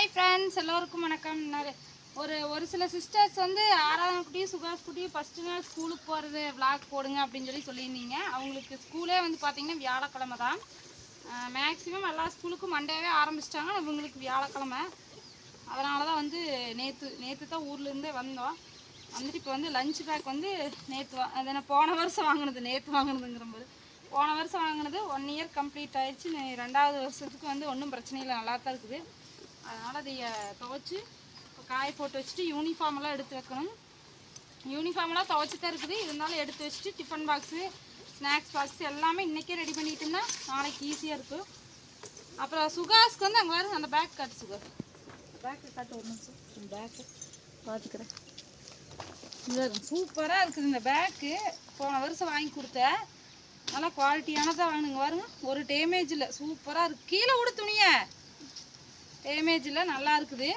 Hi friends எல்லோருக்கும் வணக்கம். ஒரு ஒரு சில சிஸ்டர்ஸ் வந்து ஆறாவது குட்டியும் சுகாஸ் குட்டியும் ஃபஸ்ட்டு நாள் ஸ்கூலுக்கு போகிறது விளாக் போடுங்க அப்படின்னு சொல்லி சொல்லியிருந்தீங்க. அவங்களுக்கு ஸ்கூலே வந்து பார்த்திங்கன்னா வியாழக்கிழமை தான். மேக்ஸிமம் எல்லா ஸ்கூலுக்கும் மண்டேவே ஆரம்பிச்சிட்டாங்க. இவங்களுக்கு வியாழக்கிழமை. அதனால தான் வந்து நேற்று நேற்று தான் ஊர்லேருந்தே வந்தோம். வந்துட்டு இப்போ வந்து லஞ்ச் பேக் வந்து நேற்று அது அதனால் போன வருஷம் வாங்கினது நேற்று வாங்கினதுங்கிற போது போன வருஷம் வாங்கினது ஒன் இயர் கம்ப்ளீட் ஆயிடுச்சு. ரெண்டாவது வருஷத்துக்கு வந்து ஒன்றும் பிரச்சனை இல்லை. நல்லா தான் இருக்குது. அதனால் அதை துவைச்சி காய போட்டு வச்சுட்டு யூனிஃபார்ம் எல்லாம் எடுத்து வைக்கணும். யூனிஃபார்ம்லாம் துவைச்சி தான் இருக்குது. இருந்தாலும் எடுத்து வச்சுட்டு டிஃபன் பாக்ஸு ஸ்நாக்ஸ் பாக்ஸ் எல்லாமே இன்றைக்கே ரெடி பண்ணிட்டோம்னா நாளைக்கு ஈஸியாக இருக்கும். அப்புறம் சுகாஸ்க்கு வந்து அங்கே பாருங்க அந்த பேக் காட்டு சுகர் பேக்கு காட்டு ஒரு நிமிஷம். பேக்கு பார்த்துக்கிறேன் சூப்பராக இருக்குது இந்த பேக்கு போன வருஷம் வாங்கி கொடுத்தேன் நல்லா குவாலிட்டியானதாக வாங்கினுங்க பாருங்க ஒரு டேமேஜ் இல்லை. சூப்பராக இருக்கு. கீழே விடு துணியை. டேமேஜ் இல்லை நல்லா இருக்குது.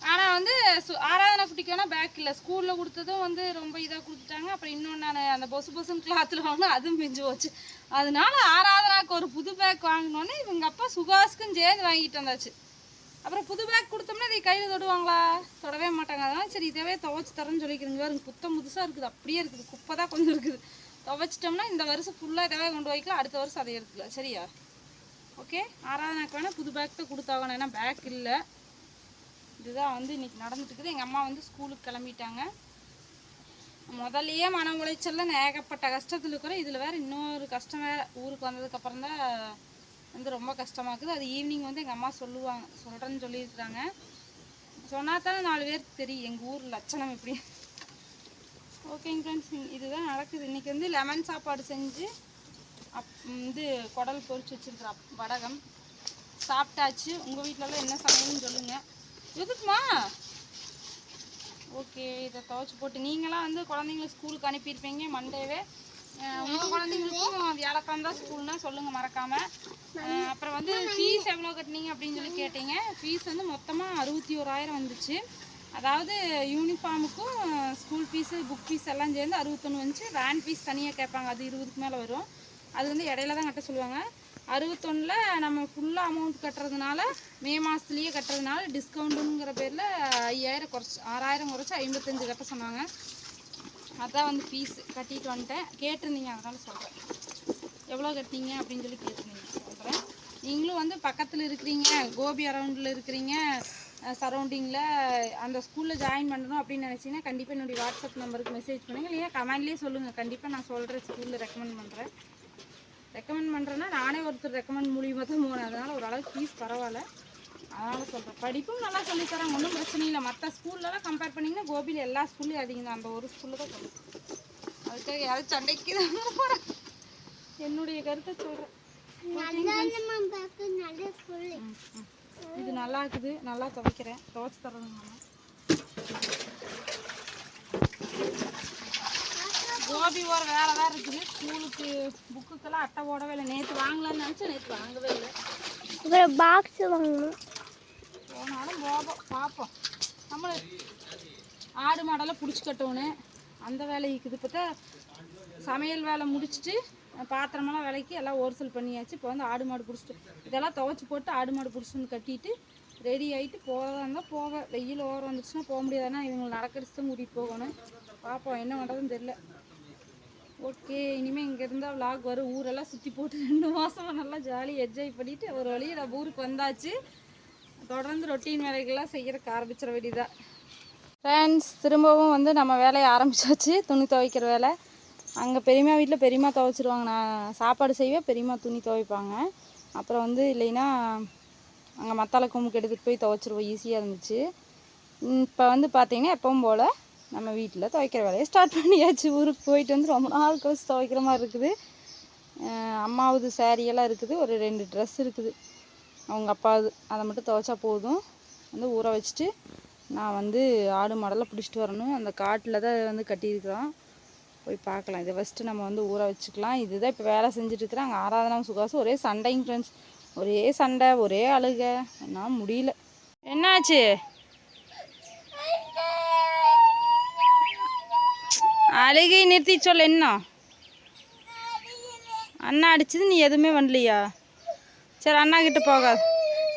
ஆனால் வந்து சு- ஆராதனை குட்டிக்கான பேக் இல்லை. ஸ்கூலில் கொடுத்ததும் வந்து ரொம்ப இதாக கொடுத்துட்டாங்க. அப்புறம் இன்னொன்று நான் அந்த பொசு பொசுன்னு கிளாத்தில் வாங்கினோம் அதுவும் மிஞ்சு போச்சு. அதனால ஆராதனாக்கு ஒரு புது பேக் வாங்கினோன்னே இவங்க அப்பா சுகாஸ்க்கும் சேர்ந்து வாங்கிட்டு வந்தாச்சு. அப்புறம் புது பேக் கொடுத்தோம்னா இதை கையில் தொடுவாங்களா? தொடவே மாட்டாங்க. அதனால் சரி இதவே துவைச்சி தரேன்னு சொல்லிக்கிறீங்க பாருங்க. புத்தம் புதுசாக இருக்குது. அப்படியே இருக்குது. குப்பை தான் கொஞ்சம் இருக்குது. துவைச்சிட்டோம்னா இந்த வருஷம் ஃபுல்லாக இதவே கொண்டு வைக்கலாம் அடுத்த வருஷம் அதை எடுத்துக்கலாம். சரியா? ஓகே? ஆராதனாக்கு வேணால் புது பேக் தான் கொடுத்தாகணும். ஏன்னா பேக் இல்லை. இதுதான் வந்து இன்னைக்கு நடந்துட்டு இருக்குது எங்கள் அம்மா வந்து ஸ்கூலுக்கு கிளம்பிட்டாங்க. முதல்லையே மன உளைச்சலில் ஏகப்பட்ட கஷ்டத்தில் இருக்கிறேன். இதில் வேறு இன்னொரு கஷ்டம் வேறு ஊருக்கு வந்ததுக்கப்புறம் தான் வந்து ரொம்ப கஷ்டமாக இருக்குது. அது ஈவினிங் வந்து எங்கள் அம்மா சொல்லுவாங்க சொல்கிறேன்னு சொல்லியிருக்கிறாங்க. சொன்னால் தானே நாலு பேர் தெரியும். எங்கள் ஊர் லட்சணம் எப்படி ஓகேங்க ஃப்ரெண்ட்ஸ் இதுதான் நடக்குது. இன்றைக்கி வந்து லெமன் சாப்பாடு செஞ்சு அப் இது குடல் பொரிச்சு வச்சுருக்குற வடகம். சாப்பிட்டாச்சு. உங்கள் வீட்டிலலாம் என்ன சமையல்னு சொல்லுங்கள் எதுக்குமா? ஓகே இதை துவைச்சி போட்டு. நீங்களாம் வந்து குழந்தைங்கள ஸ்கூலுக்கு அனுப்பியிருப்பீங்க மண்டேவே. உங்கள் குழந்தைங்களுக்கும் வியாழக்கிழமை தான் ஸ்கூல்னா சொல்லுங்கள் மறக்காமல் அப்புறம் வந்து ஃபீஸ் எவ்வளோ கட்டினீங்க அப்படின்னு சொல்லி கேட்டீங்க. ஃபீஸ் வந்து மொத்தமாக அறுபத்தி ஓராயிரம் வந்துச்சு. அதாவது யூனிஃபார்முக்கும் ஸ்கூல் ஃபீஸு புக் ஃபீஸ் எல்லாம் சேர்ந்து அறுபத்தொன்று வந்துச்சு. வேன் ஃபீஸ் தனியாக கேட்பாங்க. அது இருபதுக்கு மேலே வரும். அது வந்து இடையில தான் கட்ட சொல்லுவாங்க. அறுபத்தொன்னில் நம்ம ஃபுல்லாக அமௌண்ட் கட்டுறதுனால மே மாதத்துலேயே கட்டுறதுனால டிஸ்கவுண்ட்டுங்கிற பேரில் ஐயாயிரம் குறைச்சி ஆறாயிரம் குறைச்சி ஐம்பத்தஞ்சு கட்ட சொன்னாங்க. அதான் வந்து ஃபீஸ் கட்டிட்டு வந்துட்டேன். கேட்டிருந்தீங்க அதனால் சொல்கிறேன் எவ்வளோ கட்டிங்க அப்படின்னு சொல்லி கேட்டிருந்தீங்க. சொல்கிறேன் நீங்களும் வந்து பக்கத்தில் இருக்கிறீங்க கோபி அரவுண்டில் இருக்கிறீங்க சரௌண்டிங்கில் அந்த ஸ்கூலில் ஜாயின் பண்ணணும் அப்படின்னு நினச்சிங்கன்னா கண்டிப்பாக என்னுடைய வாட்ஸ்அப் நம்பருக்கு மெசேஜ் பண்ணுங்கள் இல்லையா கமெண்ட்லேயே சொல்லுங்கள் கண்டிப்பாக நான் சொல்கிறேன் ஸ்கூலில் ரெக்கமெண்ட் பண்ணுறேன் ரெக்கமெண்ட் பண்ணுறேன்னா நானே ஒருத்தர் ரெக்கமெண்ட் மூலியமாக தான் போனேன் அதனால் ஓரளவுக்கு ஃபீஸ் பரவாயில்ல. அதனால் சொல்கிறேன் படிப்பும் நல்லா சொல்லித் ஒன்றும் பிரச்சனை இல்லை. மற்ற ஸ்கூல்லலாம் கம்பேர் பண்ணிங்கன்னா கோபியில் எல்லா ஸ்கூல்லையும் அதிகம் தான். அந்த ஒரு ஸ்கூலில் தான் சொல்லுவேன் அதுக்காக யாரும் சண்டைக்கு தான் போகிறேன் என்னுடைய கருத்தை சொல்கிறேன் இது நல்லா இருக்குது. நல்லா துவைக்கிறேன். துவைச்சு தரதுங்க கோபி ஓர வேலை வேறு இருக்குது. ஸ்கூலுக்கு புக்குக்கெல்லாம் அட்டை போடவே இல்லை. நேற்று வாங்கலாம்னு நினச்சேன். நேற்று வாங்கவே இல்லை. அப்புறம் பாக்ஸ் வாங்கணும். போனாலும் போவோம் பார்ப்போம். நம்மள ஆடு மாடெல்லாம் பிடிச்சி கட்டணும் அந்த வேலை இருக்குது. தான் சமையல் வேலை முடிச்சுட்டு பாத்திரமெல்லாம் விலைக்கு எல்லாம் ஹோல்சேல் பண்ணியாச்சு. இப்போ வந்து ஆடு மாடு பிடிச்சிட்டு இதெல்லாம் துவைச்சி போட்டு ஆடு மாடு பிடிச்சிட்டு கட்டிட்டு ரெடி ஆகிட்டு போகிறதா இருந்தால் போக. வெயில் ஓரம் வந்துச்சுன்னா போக முடியாதுன்னா இவங்களை தான் கூட்டிகிட்டு போகணும். பார்ப்போம் என்ன பண்ணுறதுன்னு தெரில ஓகே இனிமேல் இங்கே இருந்தால் vlog வரும். ஊரெல்லாம் சுற்றி போட்டு ரெண்டு மாதமாக நல்லா ஜாலியாக என்ஜாய் பண்ணிவிட்டு ஒரு வழியை நம்ம ஊருக்கு வந்தாச்சு. தொடர்ந்து ரொட்டீன் வேலைகள்லாம் செய்கிறக்கு ஆரம்பிச்சிட வேண்டியதான் ஃப்ரெண்ட்ஸ் திரும்பவும் வந்து நம்ம வேலையை ஆரம்பிச்சாச்சு. துணி துவைக்கிற வேலை. அங்கே பெரியம்மா வீட்டில் பெரியம்மா துவைச்சிருவாங்க. நான் சாப்பாடு செய்வேன் பெரியம்மா துணி துவைப்பாங்க. அப்புறம் வந்து இல்லைன்னா அங்கே மத்தால கும்புக்கு எடுத்துகிட்டு போய் துவைச்சிருவோம். ஈஸியாக இருந்துச்சு. இப்போ வந்து பார்த்திங்கன்னா எப்பவும் போல் நம்ம வீட்டில் துவைக்கிற வேலையை ஸ்டார்ட் பண்ணியாச்சு. ஊருக்கு போயிட்டு வந்து ரொம்ப நாள் கழிச்சு துவைக்கிற மாதிரி இருக்குது. அம்மாவது அம்மாவுது இருக்குது. ஒரு ரெண்டு ட்ரெஸ் இருக்குது. அவங்க அப்பாவது. அதை மட்டும் துவைச்சா போதும். வந்து ஊற வச்சுட்டு நான் வந்து ஆடு மாடெல்லாம் பிடிச்சிட்டு வரணும். அந்த காட்டில் தான் வந்து கட்டியிருக்கிறோம். போய் பார்க்கலாம். இதை ஃபஸ்ட்டு நம்ம வந்து ஊற வச்சுக்கலாம். இதுதான் இப்போ வேலை செஞ்சுட்ருக்குறேன் அங்கே ஆராதனா சுகாசம் ஒரே சண்டைங்க ஃப்ரெண்ட்ஸ் ஒரே சண்டை ஒரே அழுக. என்ன முடியல. என்னாச்சு? அழுகை நிறுத்தி சொல்ல என்ன? அண்ணா அடிச்சது நீ எதுவுமே பண்ணலையா? சரி அண்ணா கிட்ட போகாது.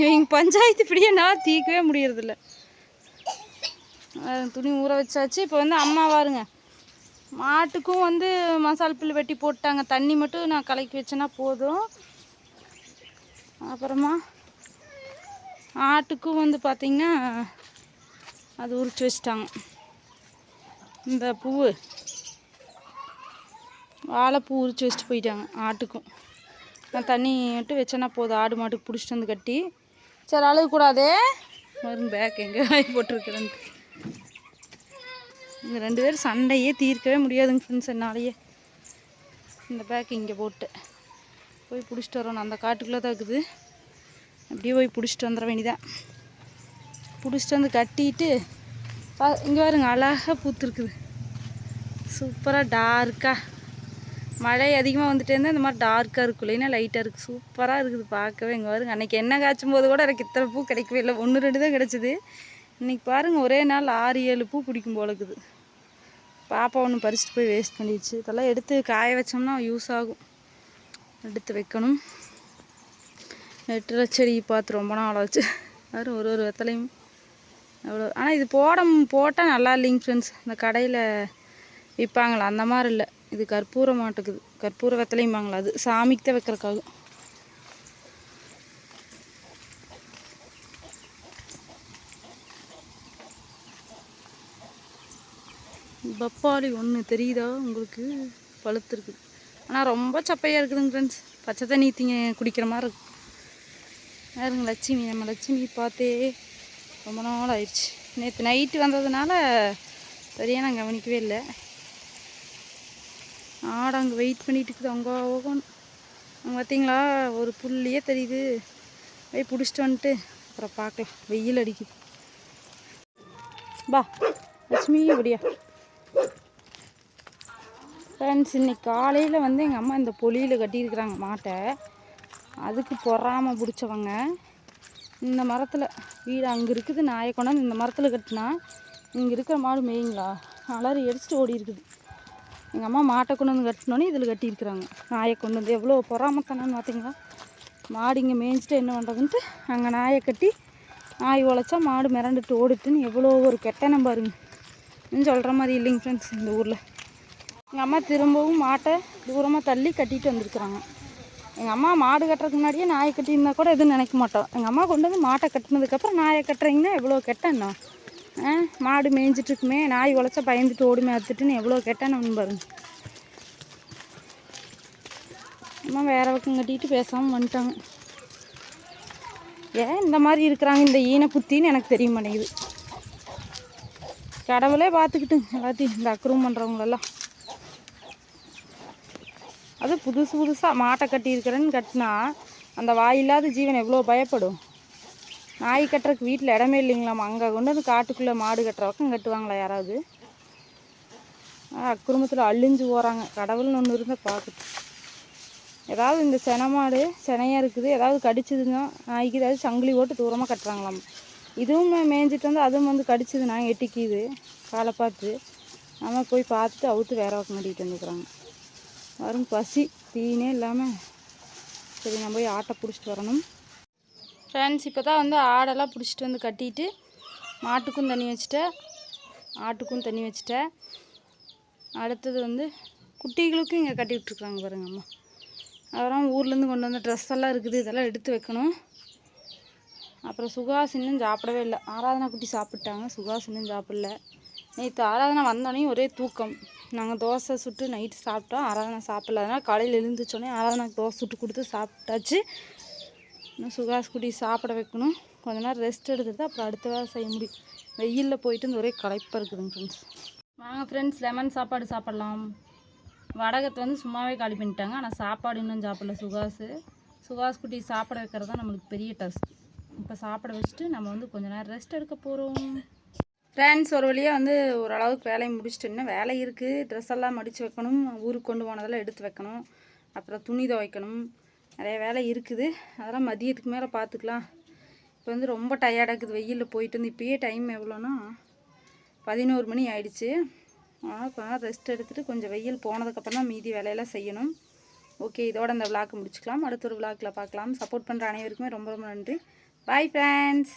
இவங்க பஞ்சாயத்து இப்படியே நான் தீர்க்கவே முடியறதில்ல. துணி ஊற வச்சாச்சு. இப்போ வந்து அம்மா பாருங்க மாட்டுக்கும் வந்து மசால் புல் வெட்டி போட்டாங்க. தண்ணி மட்டும் நான் கலக்கி வச்சேன்னா போதும். அப்புறமா ஆட்டுக்கும் வந்து பார்த்திங்கன்னா அது உரிச்சு வச்சிட்டாங்க. இந்த பூவு. வாழைப்பூ உரிச்சு வச்சுட்டு போயிட்டாங்க ஆட்டுக்கும். நான் தண்ணி மட்டும் வச்சேன்னா போதும் ஆடு மாட்டுக்கு பிடிச்சிட்டு வந்து கட்டி. சரி அழுகக்கூடாதே. வரும் பேக் எங்கே வாங்கி போட்டிருக்கிறேன். இந்த ரெண்டு பேரும் சண்டையே தீர்க்கவே முடியாதுங்க ஃப்ரெண்ட்ஸ் என்னாலேயே. இந்த பேக் இங்கே போட்டு போய் பிடிச்சிட்டு வரணும் அந்த காட்டுக்குள்ளே தான் இருக்குது. அப்படியே போய் பிடிச்சிட்டு வந்துட வேண்டிதான் பிடிச்சிட்டு வந்து கட்டிட்டு பா இங்கே பாருங்க அழகாக பூத்துருக்குது. சூப்பராக டார்க்காக மழை அதிகமாக வந்துட்டே இருந்தால் இந்த மாதிரி டார்க்காக இருக்கும் இல்லைன்னா லைட்டாக இருக்குது சூப்பராக இருக்குது பார்க்கவே. இங்கே பாருங்க அன்றைக்கி என்ன காய்ச்சும் போது கூட எனக்கு இத்தனை பூ கிடைக்கவே இல்லை. ஒன்று ரெண்டு தான் கிடச்சிது. இன்றைக்கி பாருங்கள் ஒரே நாள் ஆறு ஏழு பூ பிடிக்கும் போல இருக்குது. பாப்பா ஒன்று பறிச்சுட்டு போய் வேஸ்ட் பண்ணிடுச்சு. இதெல்லாம் எடுத்து காய வச்சோம்னா யூஸ் ஆகும். எடுத்து வைக்கணும். வெட்டுற செடி பார்த்து ரொம்ப நாள் ஆச்சு. அது ஒரு ஒரு வெத்தலையும் அவ்வளோ ஆனால் இது போட போட்டால் நல்லா இல்லைங்க ஃப்ரெண்ட்ஸ் இந்த கடையில் விற்பாங்களா அந்த மாதிரி இல்லை. இது கற்பூர மாட்டுக்குது. கற்பூர வெத்தலையும்பாங்களா அது சாமிக்கு தான் வைக்கிறக்காகும் பப்பாளி ஒன்று தெரியுதா உங்களுக்கு? பழுத்துருக்குது ஆனால் ரொம்ப சப்பையாக இருக்குதுங்க ஃப்ரெண்ட்ஸ் பச்சை தண்ணி தீங்க குடிக்கிற மாதிரி இருக்கு. யாருங்க லட்சுமி. நம்ம லட்சுமி பார்த்தே ரொம்ப நாள் ஆயிடுச்சு நேற்று நைட்டு வந்ததுனால சரியாக நான் கவனிக்கவே இல்லை. ஆடு அங்கே வெயிட் பண்ணிட்டு இருக்குது. அங்கே போகணும் அங்கே பார்த்தீங்களா ஒரு புள்ளியே தெரியுது. போய் பிடிச்சிட்டு வந்துட்டு அப்புறம் பார்க்கலாம். வெயில் அடிக்குது. பா லட்சுமி இப்படியா? ஃப்ரெண்ட்ஸ் இன்னைக்கு காலையில் வந்து எங்கள் அம்மா இந்த பொலியில் கட்டியிருக்கிறாங்க மாட்டை. அதுக்கு பொறாமல் பிடிச்சவங்க. இந்த மரத்தில் வீடு அங்கே இருக்குது நாயை கொண்டாந்து இந்த மரத்தில் கட்டினா இங்கே இருக்கிற மாடு மேயுங்களா? அலறி அடிச்சுட்டு ஓடி இருக்குது எங்கள் அம்மா மாட்டை கொண்டு வந்து கட்டினோன்னே இதில் கட்டியிருக்கிறாங்க. நாயை கொண்டு வந்து எவ்வளோ பொறாமத்தனன்னு பார்த்தீங்களா? மாடு இங்கே மேய்ஞ்சிட்டு என்ன பண்ணுறதுன்ட்டு அங்கே நாயை கட்டி நாய் உழைச்சா மாடு மிரண்டுட்டு ஓடிட்டுன்னு எவ்வளோ ஒரு கெட்டனம் பாருங்க. சொல்கிற மாதிரி இல்லைங்க ஃப்ரெண்ட்ஸ் இந்த ஊரில். எங்கள் அம்மா திரும்பவும் மாட்டை தூரமாக தள்ளி கட்டிட்டு வந்திருக்கிறாங்க. எங்கள் அம்மா மாடு கட்டுறதுக்கு முன்னாடியே நாயை கட்டியிருந்தா கூட எதுவும் நினைக்க மாட்டோம் எங்கள் அம்மா கொண்டு வந்து மாட்டை கட்டினதுக்கப்புறம் நாயை கட்டுறீங்கன்னா எவ்வளோ கெட்டண்ணா மாடு மேய்ஞ்சிட்டு இருக்குமே நாய் உழைச்சா பயந்துட்டு ஓடி மேத்துட்டுன்னு எவ்வளோ கெட்டன்னு பாருங்க. அம்மா வேற பக்கம் கட்டிட்டு பேசாமல் வந்துட்டாங்க. ஏன் இந்த மாதிரி இருக்கிறாங்க இந்த ஈன புத்தின்னு எனக்கு தெரிய மாட்டேங்குது. கடவுளே பார்த்துக்கிட்டு எல்லாத்தையும் இந்த அக்ரூம் பண்ணுறவங்களெல்லாம் அது புதுசு புதுசாக மாட்டை கட்டியிருக்கிறேன்னு கட்டினா அந்த வாயில்லாத ஜீவன் எவ்வளோ பயப்படும். நாய் கட்டுறதுக்கு வீட்டில் இடமே இல்லைங்களாம் அங்கே கொண்டு வந்து காட்டுக்குள்ளே மாடு கட்டுற பக்கம் கட்டுவாங்களா யாராவது? குடும்பத்தில் அழிஞ்சு போகிறாங்க கடவுள்னு ஒன்று இருந்தால் பார்க்குது ஏதாவது இந்த சென மாடு செனையாக இருக்குது ஏதாவது கடிச்சதுன்னா நாய்க்கு ஏதாவது சங்கிலி போட்டு தூரமாக கட்டுறாங்களாம். இதுவும் மேய்ஞ்சிட்டு வந்து அதுவும் வந்து கடிச்சதுன்னா எட்டிக்குது காலை பார்த்து. நம்ம போய் பார்த்துட்டு அவுத்து வேற பக்கம் மாட்டிக்கிட்டு வந்துக்கிறாங்க. வரும் பசி தீனே இல்லாமல் சரி நான் போய் ஆட்டை பிடிச்சிட்டு வரணும். ஃப்ரெண்ட்ஸ் இப்போ தான் வந்து ஆடெல்லாம் பிடிச்சிட்டு வந்து கட்டிட்டு மாட்டுக்கும் தண்ணி வச்சுட்டேன். ஆட்டுக்கும் தண்ணி வச்சுட்டேன். அடுத்தது வந்து குட்டிகளுக்கும் இங்கே கட்டி விட்ருக்குறாங்க பாருங்க அம்மா. அப்புறம் ஊர்லேருந்து கொண்டு வந்த ட்ரெஸ் எல்லாம் இருக்குது. இதெல்லாம் எடுத்து வைக்கணும். அப்புறம் சுகாஸ் இன்னும் சாப்பிடவே இல்லை. ஆராதனா குட்டி சாப்பிட்டாங்க. சுகாஸ் இன்னும் சாப்பிடல. நேற்று ஆராதனா வந்தோடனே ஒரே தூக்கம். நாங்கள் தோசை சுட்டு நைட்டு சாப்பிட்டோம். ஆராதனா சாப்பிடல. அதனால் காலையில் எழுந்துச்சோடனே ஆராதனாக்கு தோசை சுட்டு கொடுத்து சாப்பிட்டாச்சு. இன்னும் சுகாஸ் குட்டி சாப்பிட வைக்கணும். கொஞ்ச நேரம் ரெஸ்ட் எடுத்துட்டு அப்புறம் அடுத்த வேலை செய்ய முடியும் வெயிலில் போயிட்டு இந்த ஒரே களைப்பாக இருக்குதுங்க ஃப்ரெண்ட்ஸ் வாங்க ஃப்ரெண்ட்ஸ் லெமன் சாப்பாடு சாப்பிட்லாம். வடகத்தை வந்து சும்மாவே காலி பண்ணிட்டாங்க. ஆனால் சாப்பாடு இன்னும் சாப்பிடல சுகாஸு சுகாஸ் குட்டி சாப்பிட வைக்கிறது தான் நம்மளுக்கு பெரிய டாஸ்க் இப்போ சாப்பிட வச்சுட்டு நம்ம வந்து கொஞ்ச நேரம் ரெஸ்ட் எடுக்க போகிறோம் ஃப்ரெண்ட்ஸ் ஒரு வழியாக வந்து ஓரளவுக்கு வேலையை முடிச்சுட்டு இன்னும் வேலை இருக்குது ட்ரெஸ் எல்லாம் மடித்து வைக்கணும். ஊருக்கு கொண்டு போனதெல்லாம் எடுத்து வைக்கணும். அப்புறம் துணி துவைக்கணும். நிறைய வேலை இருக்குது. அதெல்லாம் மதியத்துக்கு மேலே பார்த்துக்கலாம் இப்போ வந்து ரொம்ப டயர்டாக இருக்குது வெயிலில் போயிட்டு வந்து இப்போயே டைம் எவ்வளோன்னா பதினோரு மணி ஆயிடுச்சு. அதனால் ரெஸ்ட் எடுத்துகிட்டு கொஞ்சம் வெயில் போனதுக்கப்புறம் தான் மீதி வேலையெல்லாம் செய்யணும். ஓகே இதோட அந்த விளாக் முடிச்சுக்கலாம். அடுத்த ஒரு விளாக்கில் பார்க்கலாம் சப்போர்ட் பண்ணுற அனைவருக்குமே ரொம்ப ரொம்ப நன்றி. Bye friends